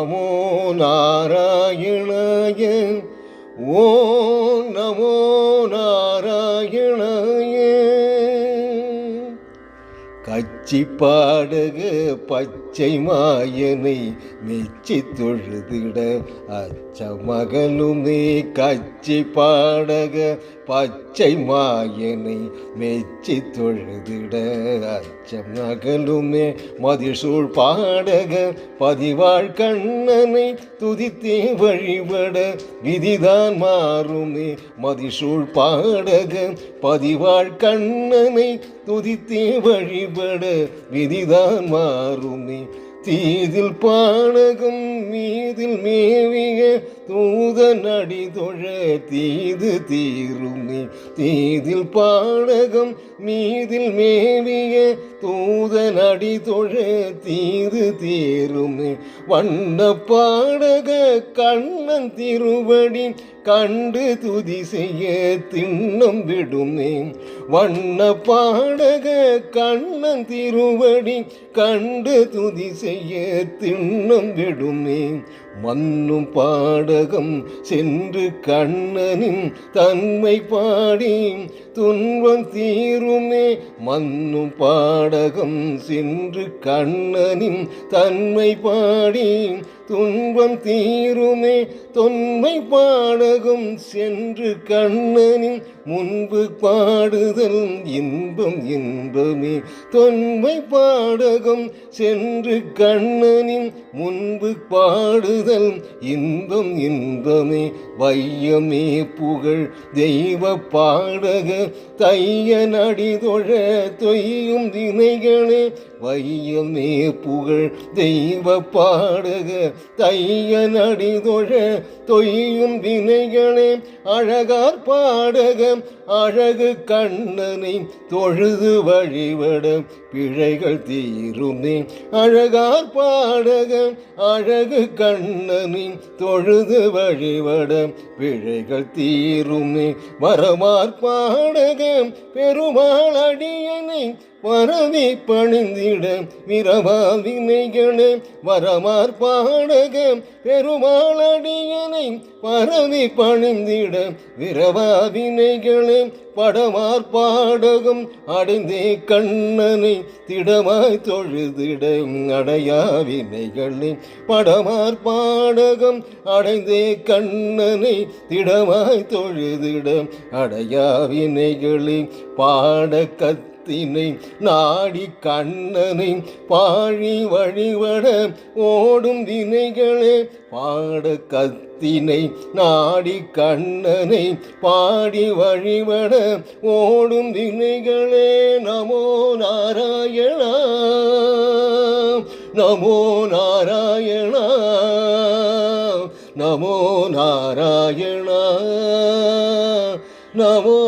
நமோ நாராயணாய ஓ நமோ நாராயண கச்சி பாடக பச்சை மாயனை மெச்சி தொழுதிட. அச்ச மகனும் நீ கச்சி பாடக பச்சை மாயனை மெச்சி தொழுதிட. அச்ச அச்சமகலுமே மதிசூழ் பாடக பதிவாழ் கண்ணனை துதித்தே வழிபட. விதிதான் மாறுமே மதிசூழ் பாடக பதிவாழ் கண்ணனை துதித்தே வழிபட விதிதான் மாறுமே. தீதில் பானகம் மீதில் மேவிய தூத நடிதொழ தீது தீருமே. தீதில் பாடகம் மீதில் மேவிய தூத நடிதொழ தீது தீருமே. வண்ண பாடக கண்ணன் திருவடி கண்டு துதி செய்ய திண்ணம் விடுமே. வண்ண பாடக கண்ணன் திருவடி கண்டு துதி செய்ய திண்ணம் விடுமே. மண்ணும் பாட உலகம் சென்று கண்ணனின் தன்மை பாடி துன்பம் தீருமே மன்னும் பாடகம் சென்று கண்ணனின் தன்மை பாடி துன்பம் தீருமே. தொன்மை பாடகம் சென்று கண்ணனின் முன்பு பாடுதல் இன்பம் இன்பமே. தொன்மை பாடகம் சென்று கண்ணனின் முன்பு பாடுதல் இன்பம் இன்பமே. வையமே புகழ் தெய்வ பாடக தைய நடிதொழ தொய்யும் தினைகளே வையமே புகழ் தெய்வ பாடக தைய நடிதொழ தொய்யும் வினைகளே அழகார் பாடக அழகு கண்ணனை தொழுது வழிபட பிழைகள் தீருமே அழகார் பாடக அழகு கண்ணனை தொழுது வழிபட பிழைகள் தீருமே வரமார் பாடக பெருமாள் அடியனை வரவே பணிந்திட விரவால் வினைகளே வரமார் பாடக பெருமாளடியனை பரவி பணிந்திட விரவா வினைகளே படமார் பாடகம் அடைந்தே கண்ணனை திடமாய் தொழுதிட அடையா வினைகளே படமார் பாடகம் அடைந்தே கண்ணனை திடமாய் தொழுதிட அடையா வினைகளே பாட கத் தினை நாடி கண்ணனை பாழி வழிபட ஓடும் தினைகளே பாட கத்தினை நாடி கண்ணனை பாடி வழிபட ஓடும் தினைகளே நமோ நாராயணா நமோ நாராயணா நமோ நாராயணா நமோ